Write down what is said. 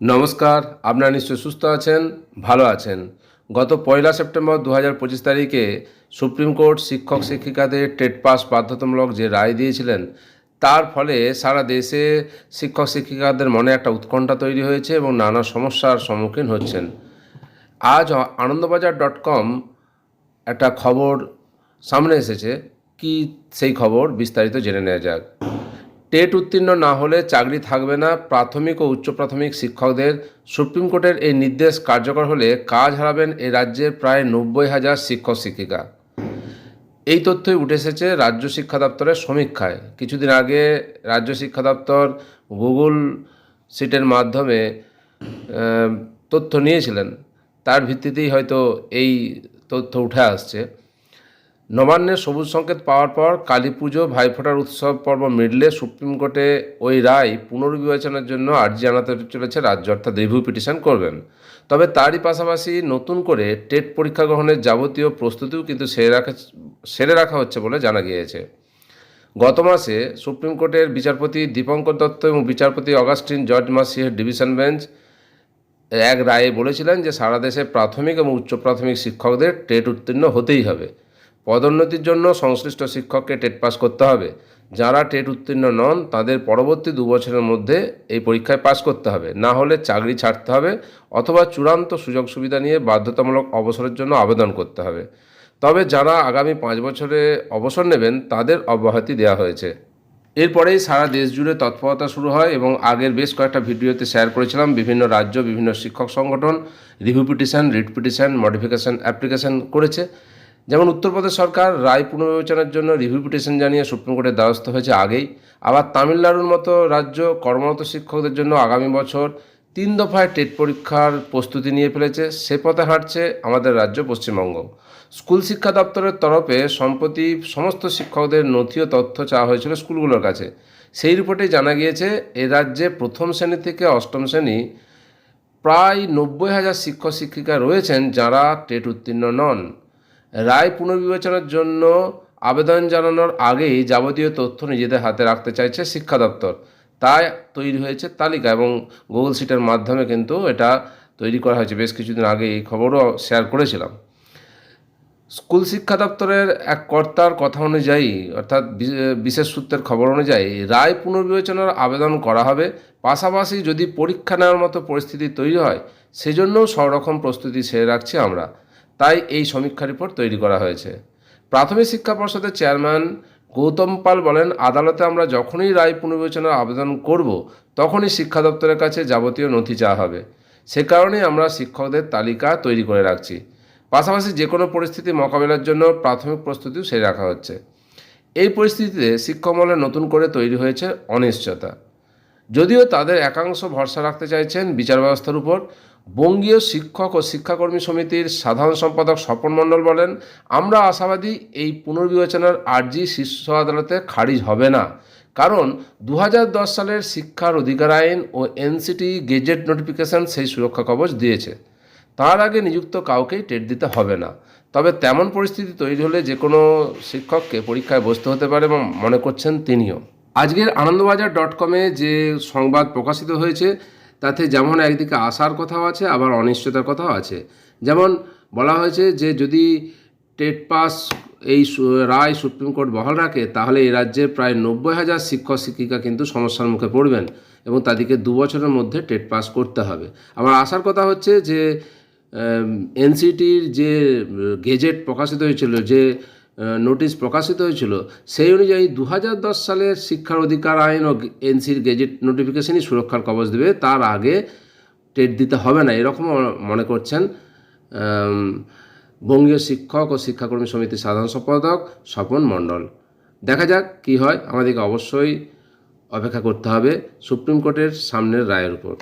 নমস্কার, আপনারা নিশ্চয় সুস্থ আছেন, ভালো আছেন। গত পয়লা সেপ্টেম্বর দু হাজার পঁচিশ তারিখে সুপ্রিম কোর্ট শিক্ষক শিক্ষিকাদের টেট পাস বাধ্যতামূলক যে রায় দিয়েছিলেন, তার ফলে সারা দেশে শিক্ষক শিক্ষিকাদের মনে একটা উৎকণ্ঠা তৈরি হয়েছে এবং নানা সমস্যার সম্মুখীন হচ্ছেন। আজ আনন্দবাজার ডট কম একটা খবর সামনে এসেছে। কি সেই খবর বিস্তারিত জেনে নেওয়া যাক। টেট উত্তীর্ণ না হলে চাকরি থাকবে না। প্রাথমিক ও উচ্চ প্রাথমিক শিক্ষকদের সুপ্রিম কোর্টের এই নির্দেশ কার্যকর হলে কাজ হারাবেন এই রাজ্যের প্রায় নব্বই হাজার শিক্ষক শিক্ষিকা। এই তথ্যই উঠে এসেছে রাজ্য শিক্ষা দপ্তরের সমীক্ষায়। কিছুদিন আগে রাজ্য শিক্ষা দপ্তর গুগল সিটের মাধ্যমে তথ্য নিয়েছিলেন। তার ভিত্তিতেই হয়তো এই তথ্য উঠে আসছে। নবান্নের সবুজ সংকেত পাওয়ার পর কালী পুজো ভাইফোঁটার উৎসব পর্ব মিডলে সুপ্রিম কোর্টে ওই রায় পুনর্বিবেচনার জন্য আর্জি জানাতে চলেছে রাজ্য, অর্থাৎ রিভিউ পিটিশন করবেন। তবে তারই পাশাপাশি নতুন করে টেট পরীক্ষা গ্রহণের যাবতীয় প্রস্তুতিও কিন্তু সেরে রাখা সেরে রাখা হচ্ছে বলে জানা গিয়েছে। গত মাসে সুপ্রিম কোর্টের বিচারপতি দীপঙ্কর দত্ত এবং বিচারপতি অগাস্টিন জর্জ মাসিহের ডিভিশন বেঞ্চ এক রায়ে বলেছিলেন যে সারা দেশে প্রাথমিক এবং উচ্চ প্রাথমিক শিক্ষকদের টেট উত্তীর্ণ হতেই হবে। পদোন্নতির জন্য সংশ্লিষ্ট শিক্ষককে টেট পাস করতে হবে। যারা টেট উত্তীর্ণ নন, তাদের পরবর্তী দু বছরের মধ্যে এই পরীক্ষায় পাস করতে হবে। না হলে চাকরি ছাড়তে হবে অথবা চূড়ান্ত সুযোগ সুবিধা নিয়ে বাধ্যতামূলক অবসরের জন্য আবেদন করতে হবে। তবে যারা আগামী পাঁচ বছরে অবসর নেবেন, তাদের অব্যাহতি দেওয়া হয়েছে। এরপরেই সারা দেশ জুড়ে তৎপরতা শুরু হয় এবং আগের বেশ কয়েকটা ভিডিওতে শেয়ার করেছিলাম বিভিন্ন রাজ্য, বিভিন্ন শিক্ষক সংগঠন, review petition, writ petition, modification application করেছে। যেমন উত্তরপ্রদেশ সরকার রায় পুনর্বিবেচনার জন্য রিভিউ পিটিশন জানিয়ে সুপ্রিম কোর্টের দ্বারস্থ হয়েছে আগেই। আবার তামিলনাড়ুর মতো রাজ্য কর্মরত শিক্ষকদের জন্য আগামী বছর তিন দফায় টেট পরীক্ষার প্রস্তুতি নিয়ে ফেলেছে। সে পথে হাঁটছে আমাদের রাজ্য পশ্চিমবঙ্গ। স্কুল শিক্ষা দপ্তরের তরফে সম্প্রতি সমস্ত শিক্ষকদের নথি ও তথ্য চাওয়া হয়েছিল স্কুলগুলোর কাছে। সেই রিপোর্টে জানা গিয়েছে, এ রাজ্যে প্রথম শ্রেণি থেকে অষ্টম শ্রেণি প্রায় নব্বই হাজার শিক্ষক শিক্ষিকা রয়েছেন যারা টেট উত্তীর্ণ নন। রায় পুনর্বিবেচনার জন্য আবেদন জানানোর আগেই যাবতীয় তথ্য নিজেদের হাতে রাখতে চাইছে শিক্ষা দপ্তর। তাই তৈরি হয়েছে তালিকা এবং গুগল সিটের মাধ্যমে কিন্তু এটা তৈরি করা হয়েছে। বেশ কিছুদিন আগে এই খবরও শেয়ার করেছিলাম। স্কুল শিক্ষা দপ্তরের এক কর্তার কথা অনুযায়ী, অর্থাৎ বিশেষ সূত্রের খবর অনুযায়ী, রায় পুনর্বিবেচনার আবেদন করা হবে। পাশাপাশি যদি পরীক্ষা নেওয়ার মতো পরিস্থিতি তৈরি হয়, সেজন্যও সব রকম প্রস্তুতি সেরে রাখছি আমরা। তাই এই সমীক্ষা রিপোর্ট তৈরি করা হয়েছে। প্রাথমিক শিক্ষা পর্ষদের চেয়ারম্যান গৌতম পাল বলেন, আদালতে আমরা যখনই রায় পুনর্বিবেচনার আবেদন করব, তখনই শিক্ষা দপ্তরের কাছে যাবতীয় নথি চাওয়া হবে। সে কারণেই আমরা শিক্ষকদের তালিকা তৈরি করে রাখছি। পাশাপাশি যে কোনো পরিস্থিতি মোকাবেলার জন্য প্রাথমিক প্রস্তুতিও সেরে রাখা হচ্ছে। এই পরিস্থিতিতে শিক্ষকমহলে নতুন করে তৈরি হয়েছে অনিশ্চয়তা। যদিও তাদের একাংশ ভরসা রাখতে চাইছেন বিচার ব্যবস্থার উপর বঙ্গীয় শিক্ষক ও শিক্ষাকর্মী সমিতির সাধারণ সম্পাদক স্বপন মণ্ডল বলেন, আমরা আশাবাদী এই পুনর্বিবেচনার আর্জি শীর্ষ আদালতে খারিজ হবে না। কারণ দু হাজার দশ সালের শিক্ষার অধিকার আইন ও এনসিটি গেজেট নোটিফিকেশন সেই সুরক্ষা কবচ দিয়েছে। তার আগে নিযুক্ত কাউকেই টেট দিতে হবে না। তবে তেমন পরিস্থিতি তৈরি হলে যে কোনো শিক্ষককে পরীক্ষায় বসতে হতে পারে এবং মনে করছেন তিনিও। আজকের আনন্দবাজার ডট কমে যে সংবাদ প্রকাশিত হয়েছে তাতে যেমন একদিকে আশার কথাও আছে, আবার অনিশ্চয়তার কথাও আছে। যেমন বলা হয়েছে যে যদি টেট পাস এই রায় সুপ্রিম কোর্ট বহাল রাখে, তাহলে এই রাজ্যের প্রায় নব্বই হাজার শিক্ষক, শিক্ষিকা কিন্তু সমস্যার মুখে পড়বেন এবং তাদেরকে দু বছরের মধ্যে টেট পাস করতে হবে। আবার আশার কথা হচ্ছে যে এনসিটির যে গেজেট প্রকাশিত হয়েছিল যে নোটিশ প্রকাশিত হয়েছিল। সেই অনুযায়ী দু সালের শিক্ষার অধিকার আইন ও এনসির গেজেট নোটিফিকেশনই সুরক্ষার কবচ দেবে। তার আগে টেট দিতে হবে না, এরকম মনে করছেন বঙ্গীয় শিক্ষক ও শিক্ষাকর্মী সমিতির সাধারণ সম্পাদক স্বপন মণ্ডল। দেখা যাক কি হয়, আমাদেরকে অবশ্যই অপেক্ষা করতে হবে সুপ্রিম কোর্টের সামনের রায়ের উপর।